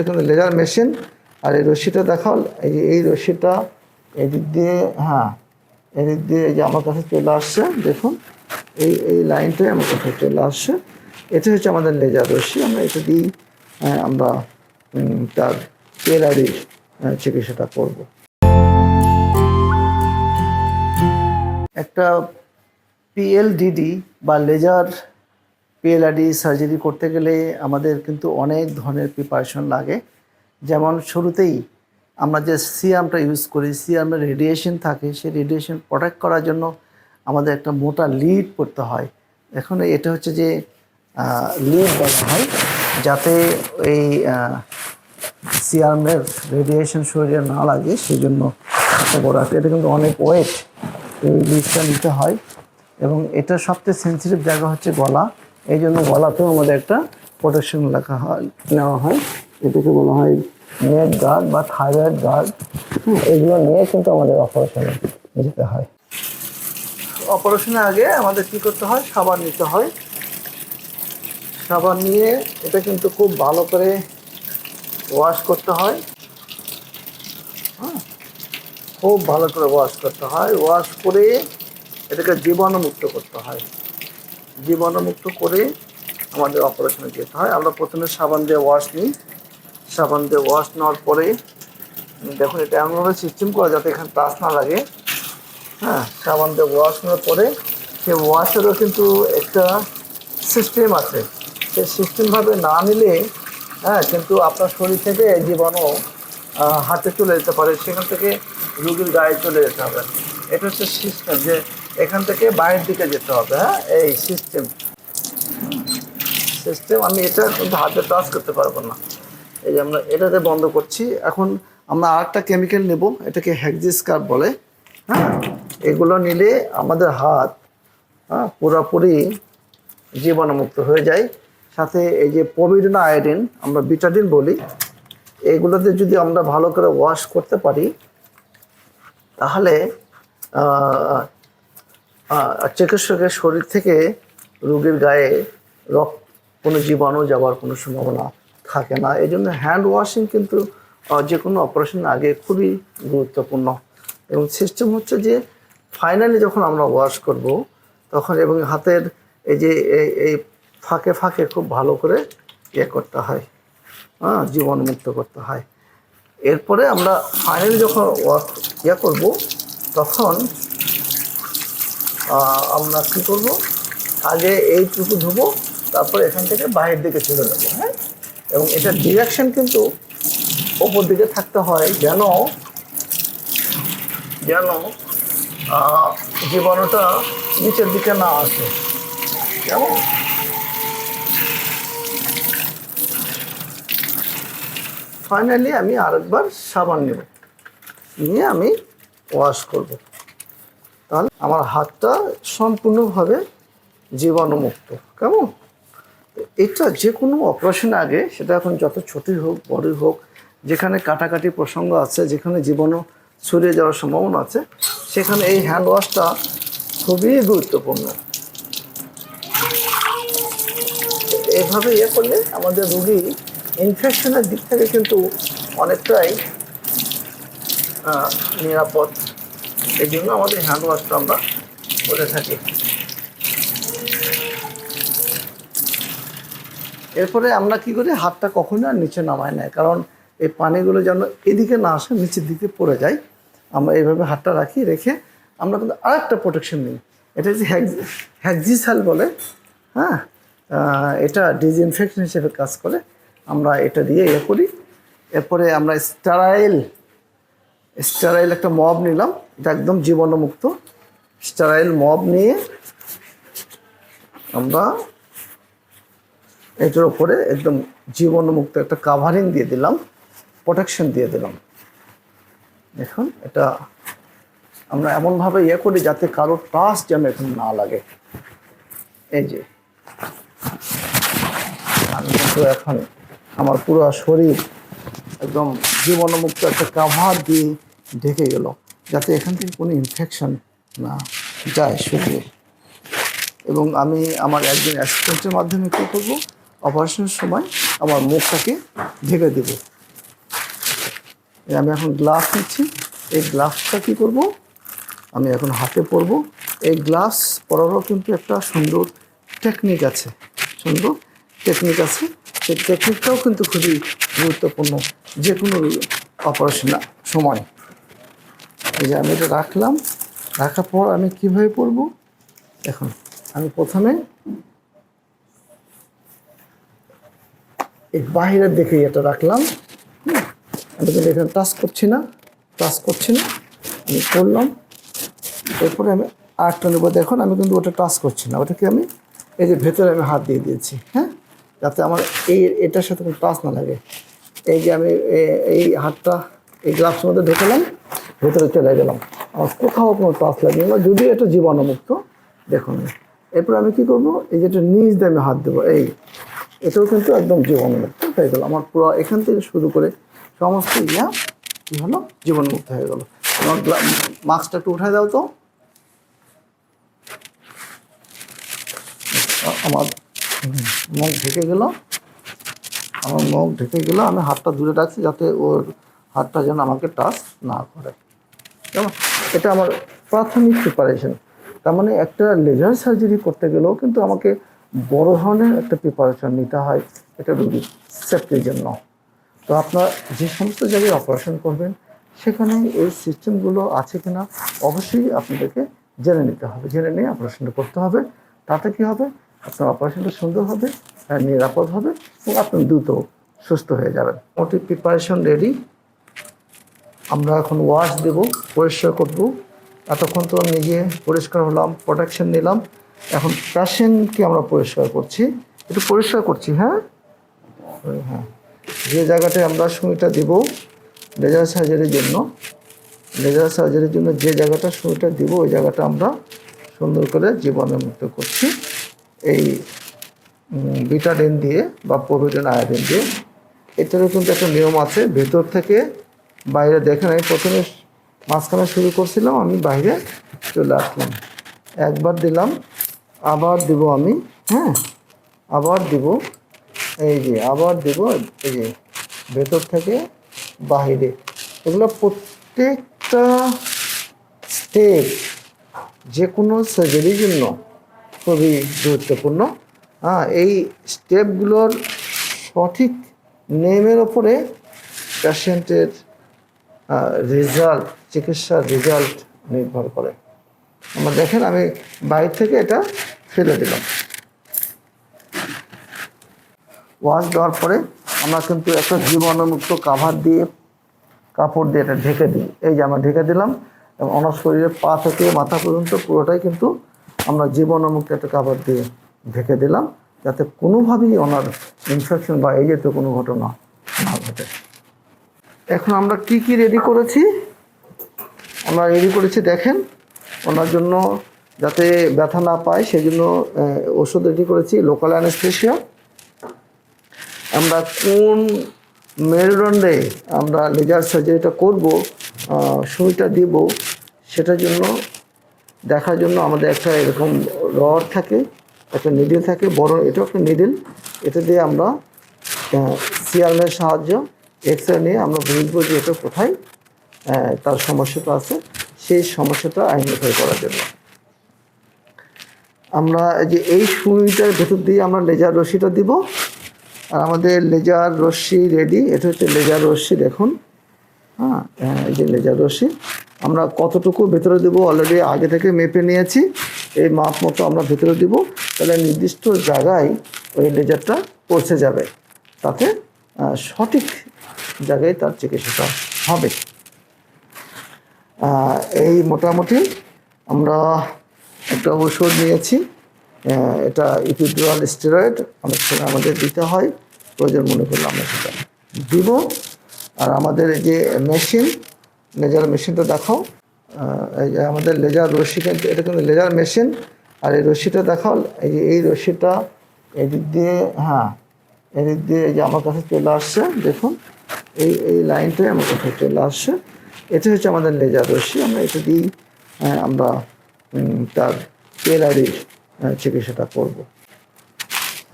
এটা কিন্তু laser machine আর এই রশ্মিটা দেখাও, এই যে এই রশ্মিটা এদিক দিয়ে হ্যাঁ এদিক দিয়ে এই যে আমার কাছে চলে আসছে, দেখুন, এই এই লাইনটাই আমার কাছে চলে আসছে। এটা হচ্ছে আমাদের লেজার রশ্মি আমরা এটা দিয়েই আমরা তার পেলারির চিকিৎসাটা করব। একটা পিএলডিডি বা লেজার পিএলআরডি সার্জারি করতে গেলে আমাদের কিন্তু অনেক ধরনের প্রিপারেশন লাগে। যেমন শুরুতেই আমরা যে সিয়ামটা ইউজ করি সিয়ামের রেডিয়েশন থাকে, সেই রেডিয়েশন প্রোটেক্ট করার জন্য আমাদের একটা মোটা লিড করতে হয়। এখন এটা হচ্ছে যে লিড বলা হয়, যাতে এই সিয়ামের রেডিয়েশন শরীরে না লাগে সেই জন্য এটা কিন্তু অনেক ওয়েট এই লিডটা নিতে হয়। এবং এটা সবচেয়ে সেন্সিটিভ জায়গা হচ্ছে গলা। এই জন্য গলাতেও আমাদের একটা প্রোটেকশন লেখা হয় নেওয়া হয়। এটাকে বলা হয় নেট গার্ড বা থাইরয়েড গার্ড এগুলো নিয়ে কিন্তু আমাদের অপারেশনে যেতে হয়। অপারেশনের আগে আমাদের কি করতে হয়? সাবান নিতে হয়। সাবান নিয়ে এটা কিন্তু খুব ভালো করে ওয়াশ করতে হয়। হ্যাঁ খুব ভালো করে ওয়াশ করতে হয়। ওয়াশ করে এটাকে জীবাণুমুক্ত করতে হয়। জীবাণুমুক্ত করে আমাদের অপারেশনে যেতে হয়। আমরা প্রথমে সাবান দিয়ে ওয়াশ নিই। সাবান দিয়ে ওয়াশ নেওয়ার পরে দেখুন এটা এমনভাবে সিস্টেম করা যাতে এখানে টাচ না লাগে। হ্যাঁ সাবান দিয়ে ওয়াশ নেওয়ার পরে সে ওয়াশেরও কিন্তু একটা সিস্টেম আছে। সে সিস্টেমভাবে না নিলে হ্যাঁ কিন্তু আপনার শরীর থেকে জীবাণু হাতে চলে যেতে পারে। সেখান থেকে রুগীর গায়ে চলে যেতে হবে। এটা হচ্ছে সিস্টেম যে এখান থেকে বাইরের দিকে যেতে হবে হ্যাঁ? এই সিস্টেম সিস্টেম আমি এটা কিন্তু হাতে টাচ করতে পারব না। এই যে আমরা এটাতে বন্ধ করছি। এখন আমরা আরেকটা কেমিক্যাল নেব, এটাকে হ্যাকজিস্কার বলে হ্যাঁ? এগুলো নিলে আমাদের হাত হ্যাঁ পুরোপুরি জীবাণুমুক্ত হয়ে যায়। সাথে এই যে পবিডনা আয়োডিন আমরা বিটাডিন বলি, এগুলোতে যদি আমরা ভালো করে ওয়াশ করতে পারি, তাহলে চিকিৎসকের শরীর থেকে রোগীর গায়ে রক্ত, কোনো জীবাণু যাওয়ার কোনো সম্ভাবনা থাকে না। এই জন্য হ্যান্ড ওয়াশিং কিন্তু যে কোনো অপারেশনের আগে খুবই গুরুত্বপূর্ণ। এবং সিস্টেম হচ্ছে যে ফাইনালি যখন আমরা ওয়াশ করব, তখন এবং হাতের এই যে, এই- ফাঁকে ফাঁকে খুব ভালো করে ইয়ে করতে হয় হ্যাঁ জীবাণুমুক্ত করতে হয়। এরপরে আমরা ফাইনালি যখন ওয়াশ ইয়ে করব, তখন আমরা কী করব? আগে এইটুকু ধুবো, তারপর এখান থেকে বাইরের দিকে চলে যাব হ্যাঁ? এবং এটার ডিরেকশন কিন্তু ওপর দিকে থাকতে হয় যেন যেন জীবাণুটা নিচের দিকে না আসে। কেমন? ফাইনালি আমি আরেকবার সাবান নেব। নিয়ে আমি ওয়াশ করব। তাহলে আমার হাতটা সম্পূর্ণভাবে জীবাণুমুক্ত। কেমন? এটা যে কোনো অপারেশন আগে সেটা এখন যত ছোটই হোক, বড়ই হোক, যেখানে কাটাকাটি প্রসঙ্গ আছে, যেখানে জীবাণু ছড়িয়ে যাওয়ার সম্ভাবনা আছে, সেখানে এই হ্যান্ড ওয়াশটা খুবই গুরুত্বপূর্ণ। এভাবে ইয়ে করলে আমাদের রুগী ইনফেকশনের দিক থেকে কিন্তু অনেকটাই নিরাপদ। এই জন্য আমাদের হ্যান্ড ওয়াশটা আমরা করে থাকি। এরপরে আমরা কি করি, হাতটা কখনো আর নিচে নামাই না, কারণ এই পানিগুলো যেন এদিকে না আসে, নিচের দিকে পড়ে যায়। আমরা এইভাবে হাতটা রাখি, রেখে আমরা কিন্তু আরেকটা প্রোটেকশন নিই। এটা হচ্ছে হ্যাকজিসাল বলে হ্যাঁ? এটা ডিসইনফেকশন হিসেবে কাজ করে। আমরা এটা দিয়ে ইয়ে করি। এরপরে আমরা স্টারাইল স্টারাইল একটা মব নিলাম, এটা একদম জীবাণুমুক্ত। স্টারাইল মব নিয়ে আমরা এটার উপরে একদম জীবাণুমুক্ত একটা কাভারিং দিয়ে দিলাম প্রোটেকশন দিয়ে দিলাম। দেখুন, এটা আমরা এমনভাবে ইয়ে করি যাতে কারও টাচ যেন এখন না লাগে। এই যে, আমি কিন্তু এখন আমার পুরো শরীর একদম জীবাণুমুক্ত একটা কাভার দিয়ে ঢেকে গেল, যাতে এখান থেকে কোনো ইনফেকশন না যায় শরীরে। এবং আমি আমার একজন অ্যাসিস্ট্যান্টের মাধ্যমে কী করব? অপারেশনের সময় আমার মুখটাকে ঢেকে দেব। আমি এখন গ্লাভস নিচ্ছি। এই গ্লাভসটা কী করব? আমি এখন হাতে পরবো। এই গ্লাভস পরারও কিন্তু একটা সুন্দর টেকনিক আছে। সুন্দর টেকনিক আছে। সেই টেকনিকটাও কিন্তু খুবই গুরুত্বপূর্ণ যে কোনো অপারেশনের সময়। এই যে আমি এটা রাখলাম, রাখার পর আমি কীভাবে পরব? এখন আমি প্রথমে এই বাহিরের দিকে এটা রাখলাম আমি কিন্তু এখানে টাচ করছি না টাচ করছি না, আমি করলাম। এরপরে আমি আরেকটা নেব, দেখুন, আমি কিন্তু ওটা টাচ করছি না, ওটাকে আমি এই যে ভেতরে আমি হাত দিয়ে দিয়েছি হ্যাঁ? যাতে আমার এই, এটার সাথে কোনো টাচ না লাগে। এই যে আমি এই হাতটা, এই গ্লাভসের মধ্যে ঢোকালাম ভেতরে চলে গেলাম। আমার কোথাও কোনো টাচ লাগবে না যদিও এটা জীবাণুমুক্ত, দেখুন। এরপর আমি কি করব? এই যেটা নিচ দিয়ে আমি হাত দেবো, এই এটাও কিন্তু একদম জীবাণুমুক্ত হয়ে গেল। আমার পুরো এখান থেকে শুরু করে সমস্ত ইয়া কী হলো? জীবাণুমুক্ত হয়ে গেল। আমার মাস্কটা একটু উঠায় দাও তো। আমার মুখ ঢেকে গেল। আমার মুখ ঢেকে গেল, আমি হাতটা দূরে রাখছি যাতে ওর হাতটা যেন আমাকে টাচ না করে। কেমন? এটা আমার প্রাথমিক প্রিপারেশন তার মানে একটা লেজার সার্জারি করতে গেলেও কিন্তু আমাকে বড় ধরনের একটা প্রিপারেশন নিতে হয় এটা রোগীর সেফটির জন্য। তো আপনার যে সমস্ত জায়গায় অপারেশন করবেন, সেখানে এই সিস্টেমগুলো আছে কিনা অবশ্যই আপনাদেরকে জেনে নিতে হবে। জেনে নিয়ে অপারেশনটা করতে হবে। তাতে কী হবে? আপনার অপারেশনটা সুন্দর হবে নিরাপদ হবে, এবং আপনি দ্রুত সুস্থ হয়ে যাবেন। মোটি প্রিপারেশন রেডি আমরা এখন ওয়াশ দেব, পরিষ্কার করব। এতক্ষণ তো আমি নিজে পরিষ্কার হলাম প্রোটেকশন নিলাম। এখন পেশেন্টকে আমরা পরিষ্কার করছি। একটু পরিষ্কার করছি হ্যাঁ? হ্যাঁ। যে জায়গাটায় আমরা সুইটা দিব লেজার সার্জারির জন্য লেজার সার্জারির জন্য যে জায়গাটা সুইটা দিব, ওই জায়গাটা আমরা সুন্দর করে জীবনের মুক্ত করছি। এই বিটাডিন দিয়ে বা প্রোভিডেন আয়োডিন দিয়ে। এটারও কিন্তু একটা নিয়ম আছে, ভেতর থেকে বাইরে দেখেন আমি প্রথমে মাঝখানে শুরু করছিলাম, আমি বাইরে চলে আসলাম। একবার দিলাম, আবার দিব আমি হ্যাঁ? আবার দিব, এই যে, আবার দিব, এই যে, ভেতর থেকে বাইরে। এগুলো প্রত্যেকটা স্টেপ যে কোনো সার্জারির জন্য খুবই গুরুত্বপূর্ণ। হ্যাঁ এই স্টেপগুলোর সঠিক নেমের ওপরে পেশেন্টের রেজাল্ট চিকিৎসার রেজাল্ট নির্ভর করে। আমরা দেখেন, আমি বাইরে থেকে এটা ফেলে দিলাম। ওয়াশ দেওয়ার পরে আমরা কিন্তু একটা জীবাণুমুক্ত কাভার দিয়ে কাপড় দিয়ে এটা ঢেকে দিই। এই যে আমরা ঢেকে দিলাম, এবং ওনার শরীরের পা থেকে মাথা পর্যন্ত পুরোটাই কিন্তু আমরা জীবাণুমুক্ত একটা কাভার দিয়ে ঢেকে দিলাম, যাতে কোনোভাবেই ওনার ইনফেকশন বা এই জাতীয় কোনো ঘটনা না ঘটে। এখন আমরা কি কি রেডি করেছি? আমরা রেডি করেছি, দেখেন, ওনার জন্য যাতে ব্যথা না পায় সেই জন্য ওষুধ রেডি করেছি লোকাল অ্যানেস্থেশিয়া আমরা কোন মেরুদণ্ডে আমরা লেজার সার্জারিটা করব সুইটা দিব, সেটার জন্য, দেখার জন্য আমাদের একটা এরকম রড থাকে, একটা নিডেল থাকে, বড়, এটাও একটা নিডেল এটা দিয়ে আমরা সিআরএমের সাহায্য এক্স রে নিয়ে আমরা বুঝব যে এটা কোথায় তার সমস্যাটা আছে। সেই সমস্যাটা আইডেন্টিফাই করার জন্য। আমরা যে এই সুইটার ভেতর দিয়ে আমরা লেজার রশ্মিটা দিব। আর আমাদের লেজার রশ্মি রেডি। এটা হচ্ছে লেজার রশ্মি দেখুন। হ্যাঁ হ্যাঁ, এই যে লেজার রশ্মি। আমরা কতটুকু ভেতরে দেব? অলরেডি আগে থেকে মেপে নিয়েছি। এই মাপ মতো আমরা ভেতরে দিব। তাহলে নির্দিষ্ট জায়গায় ওই লেজারটা পৌঁছে যাবে। তাতে সঠিক জায়গায় তার চিকিৎসাটা হবে। এই মোটামুটি আমরা একটা ওষুধ নিয়েছি। এটা ইপিডুরাল স্টেরয়েড, অনেক সময় আমাদের দিতে হয়। প্রয়োজন মনে করলে আমরা সেটা দিব। আর আমাদের এই যে মেশিন, লেজার মেশিনটা দেখাও। এই যে আমাদের লেজার রশ্মি কিন্তু এটা কিন্তু লেজার মেশিন। আর এই রশ্মিটা দেখাও, এই যে এই রশ্মিটা এদিক দিয়ে হ্যাঁ এদিক দিয়ে এই যে আমার কাছে চলে আসছে, দেখুন। এই এই লাইনটাই আমার কাছে চলে আসছে এটা হচ্ছে আমাদের লেজার রশ্মি। আমরা এটা দিয়েই আমরা তার কেরারির চিকিৎসাটা করব।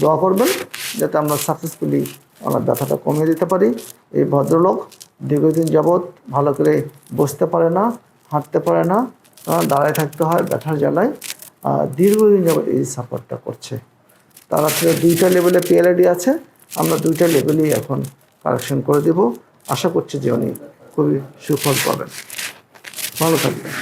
দোয়া করবেন যাতে আমরা সাকসেসফুলি ওনার ব্যথাটা কমিয়ে দিতে পারি। এই ভদ্রলোক দীর্ঘদিন যাবৎ ভালো করে বসতে পারে না হাঁটতে পারে না দাঁড়ায় থাকতে হয় ব্যথার জ্বালায় আহ, দীর্ঘদিন যাবৎ এই সাপোর্টটা করছে। তার দুইটা লেভেলে পিএলআইডি আছে। আমরা দুইটা লেভেলেই এখন কারেকশন করে দেব। আশা করছি যে উনি খুবই সুফল পাবেন। ভালো থাকবেন।